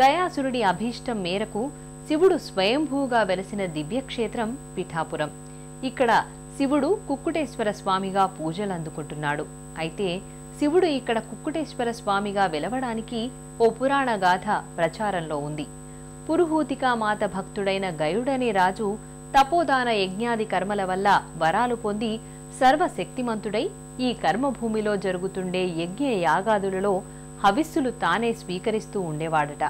గయాసురుడి అభీష్టం మేరకు శివుడు స్వయంభూగా వెలసిన దివ్యక్షేత్రం పిఠాపురం. ఇక్కడ శివుడు కుక్కుటేశ్వర స్వామిగా పూజలు అందుకుంటున్నాడు అయితే శివుడు ఇక్కడ కుక్కుటేశ్వర స్వామిగా వెలవడానికి ఓ పురాణ గాథ ప్రచారంలో ఉంది. పురుహూతికా మాత భక్తుడైన గయుడనే రాజు తపోదాన యజ్ఞాది కర్మల వల్ల వరాలు పొంది సర్వశక్తిమంతుడై ఈ కర్మభూమిలో జరుగుతుండే యజ్ఞ యాగాదులలో హవిస్సులు తానే స్వీకరిస్తూ ఉండేవాడట.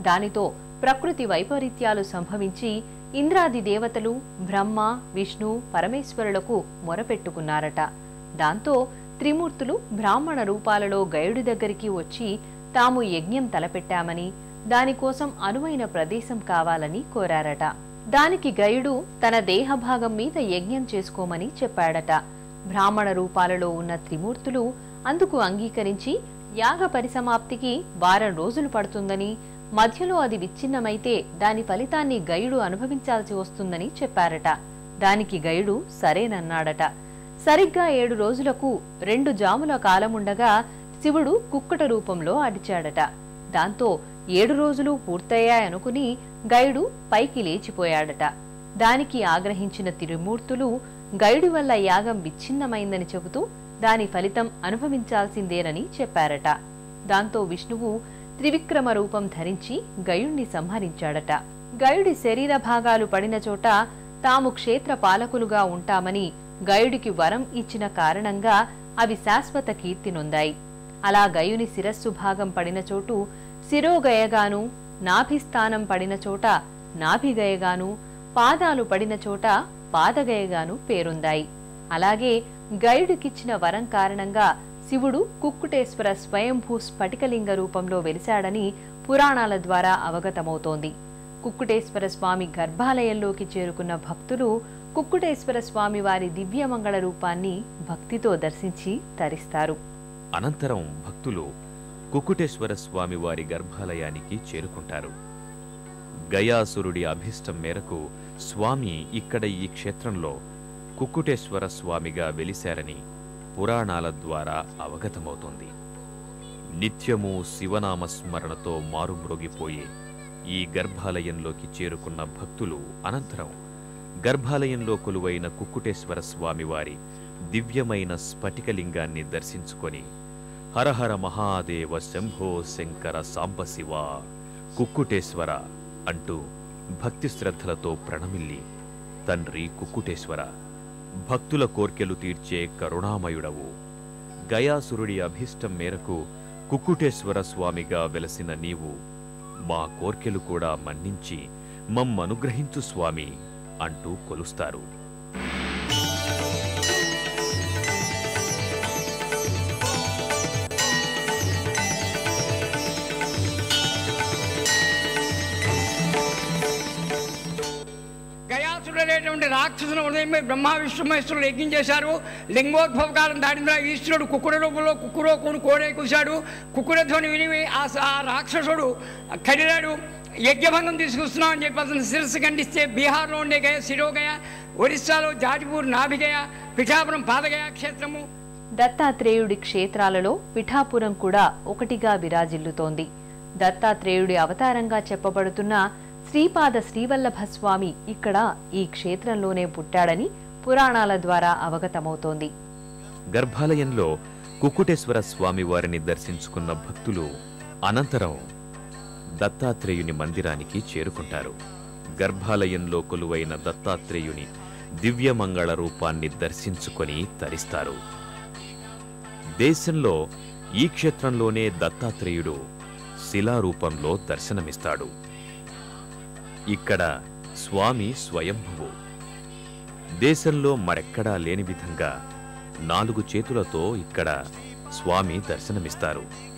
దానితో ప్రకృతి వైపరీత్యాలు సంభవించి ఇంద్రాది దేవతలు బ్రహ్మ విష్ణు పరమేశ్వరులకు మొరపెట్టుకున్నారట. దాంతో త్రిమూర్తులు బ్రాహ్మణ రూపాలలో గయుడి దగ్గరికి వచ్చి తాము యజ్ఞం తలపెట్టామని దానికోసం అనువైన ప్రదేశం కావాలని కోరారట. దానికి గయుడు తన దేహభాగం మీద యజ్ఞం చేసుకోమని చెప్పాడట. బ్రాహ్మణ రూపాలలో ఉన్న త్రిమూర్తులు అందుకు అంగీకరించి యాగ పరిసమాప్తికి వారం రోజులు పడుతుందని మధ్యలో అది విచ్ఛిన్నమైతే దాని ఫలితాన్ని గయుడు అనుభవించాల్సి వస్తుందని చెప్పారట. దానికి గయుడు సరేనన్నాడట. సరిగ్గా ఏడు రోజులకు రెండు జాముల కాలముండగా శివుడు కుక్కట రూపంలో అడిచాడట. దాంతో ఏడు రోజులు పూర్తయ్యాయనుకుని గయుడు పైకి లేచిపోయాడట. దానికి ఆగ్రహించిన తిరుమూర్తులు గయుడి వల్ల యాగం విచ్ఛిన్నమైందని చెబుతూ దాని ఫలితం అనుభవించాల్సిందేనని చెప్పారట. దాంతో విష్ణువు త్రివిక్రమ రూపం ధరించి గయుణ్ణి సంహరించాడట. గయుడి శరీర భాగాలు పడిన చోట తాము క్షేత్ర పాలకులుగా ఉంటామని గయుడికి వరం ఇచ్చిన కారణంగా అవి శాశ్వత కీర్తి నొందాయి. అలా గయుని శిరస్సు భాగం పడిన చోటు శిరోగయగాను నాభిస్థానం పడిన చోట నాభిగయగాను పాదాలు పడిన చోట పాదగయగాను పేరుందాయి. అలాగే గయుడికిచ్చిన వరం కారణంగా శివుడు కుక్కుటేశ్వర స్వయంభూ స్ఫటికలింగ రూపంలో వెలిశాడని పురాణాల ద్వారా అవగతమవుతోంది. కుక్కుటేశ్వర స్వామి గర్భాలయంలోకి చేరుకున్న భక్తులు కుక్కుటేశ్వర స్వామి వారి దివ్యమంగళ రూపాన్ని భక్తితో దర్శించి తరిస్తారు. అనంతరం భక్తులు కుక్కుటేశ్వర స్వామి వారి గర్భాలయానికి చేరుకుంటారు. గయాసురుడి అభిష్టం మేరకు స్వామి ఇక్కడ ఈ క్షేత్రంలో కుక్కుటేశ్వర స్వామిగా వెలిశారని పురాణాల ద్వారా అవగతమవుతోంది. నిత్యము శివనామ స్మరణతో మారుమ్రోగిపోయే ఈ గర్భాలయంలోకి చేరుకున్న భక్తులు అనంతరం. గర్భాలయంలో కొలువైన కుక్కుటేశ్వర స్వామివారి దివ్యమైన స్ఫటికలింగాన్ని దర్శించుకొని హరహర మహాదేవ శంభో శంకర సాంబశివ కుక్కుటేశ్వర అంటూ భక్తి శ్రద్ధలతో ప్రణమిల్లి తండ్రి కుక్కుటేశ్వర భక్తుల కోర్కెలు తీర్చే కరుణామయుడవు. గయాసురుడి అభీష్టం మేరకు కుక్కుటేశ్వర స్వామిగా వెలసిన నీవు మా కోర్కెలు కూడా మన్నించి మమ్మనుగ్రహించు స్వామి అంటూ కొలుస్తారు. రాక్షసుల ఉదయం బ్రహ్మ విష్ణు మహేశ్వరులు యజ్ఞం చేశారు లింగోద్భవ దాటిన ఈశ్వరుడు కుక్కుడ రూపంలో కుక్కురో కూడు కోడే కూశాడు. కుక్కుడ ధ్వని విని ఆ ఆ రాక్షసుడు కడిరాడు యజ్ఞభంగం తీసుకొస్తున్నాం అని చెప్పి అతను శిరస్సు ఖండిస్తే బీహార్లో ఉండే గయ శిరోగయ ఒరిస్సాలో జాజిపూర్ నాభిగయ పిఠాపురం పాదగయ క్షేత్రము. దత్తాత్రేయుడి క్షేత్రాలలో పిఠాపురం కూడా ఒకటిగా విరాజిల్లుతోంది. దత్తాత్రేయుడి అవతారంగా చెప్పబడుతున్న శ్రీపాద శ్రీవల్లభ స్వామి ఇక్కడ ఈ క్షేత్రంలోనే పుట్టాడని పురాణాల ద్వారా అవగతమవుతోంది. గర్భాలయంలో కుక్కుటేశ్వర స్వామి వారిని దర్శించుకున్న భక్తులు అనంతరం దత్తాత్రేయుని మందిరానికి చేరుకుంటారు. గర్భాలయంలో కొలువైన దత్తాత్రేయుని దివ్యమంగళ రూపాన్ని దర్శించుకొని తరిస్తారు. దేశంలో ఈ క్షేత్రంలోనే దత్తాత్రేయుడు శిలారూపంలో దర్శనమిస్తాడు. ఇక్కడ స్వామి స్వయంభువు. దేశంలో మరెక్కడా లేని విధంగా నాలుగు చేతులతో ఇక్కడ స్వామి దర్శనమిస్తారు.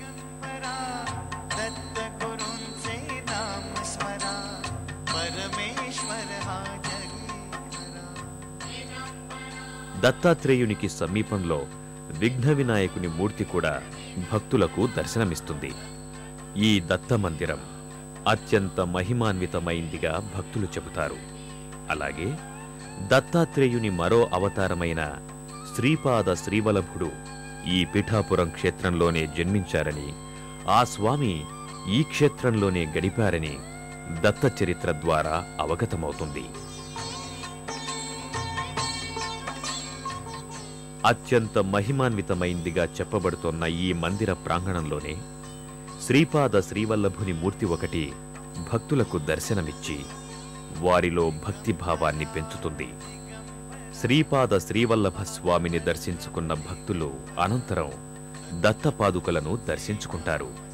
దత్తాత్రేయునికి సమీపంలో విఘ్న వినాయకుని మూర్తి కూడా భక్తులకు దర్శనమిస్తుంది. ఈ దత్త మందిరం అత్యంత మహిమాన్వితమైందిగా భక్తులు చెబుతారు. అలాగే దత్తాత్రేయుని మరో అవతారమైన శ్రీపాద శ్రీవల్లభుడు ఈ పిఠాపురం క్షేత్రంలోనే జన్మించారని ఆ స్వామి ఈ క్షేత్రంలోనే గడిపారని దత్త చరిత్ర ద్వారా అవగతమవుతుంది. అత్యంత మహిమాన్వితమైందిగా చెప్పబడుతున్న ఈ మందిర ప్రాంగణంలోనే శ్రీపాద శ్రీవల్లభుని మూర్తి ఒకటి భక్తులకు దర్శనమిచ్చి వారిలో భక్తిభావాన్ని పెంచుతుంది. శ్రీపాద శ్రీవల్లభ స్వామిని దర్శించుకున్న భక్తులు అనంతరం దత్తపాదుకలను దర్శించుకుంటారు.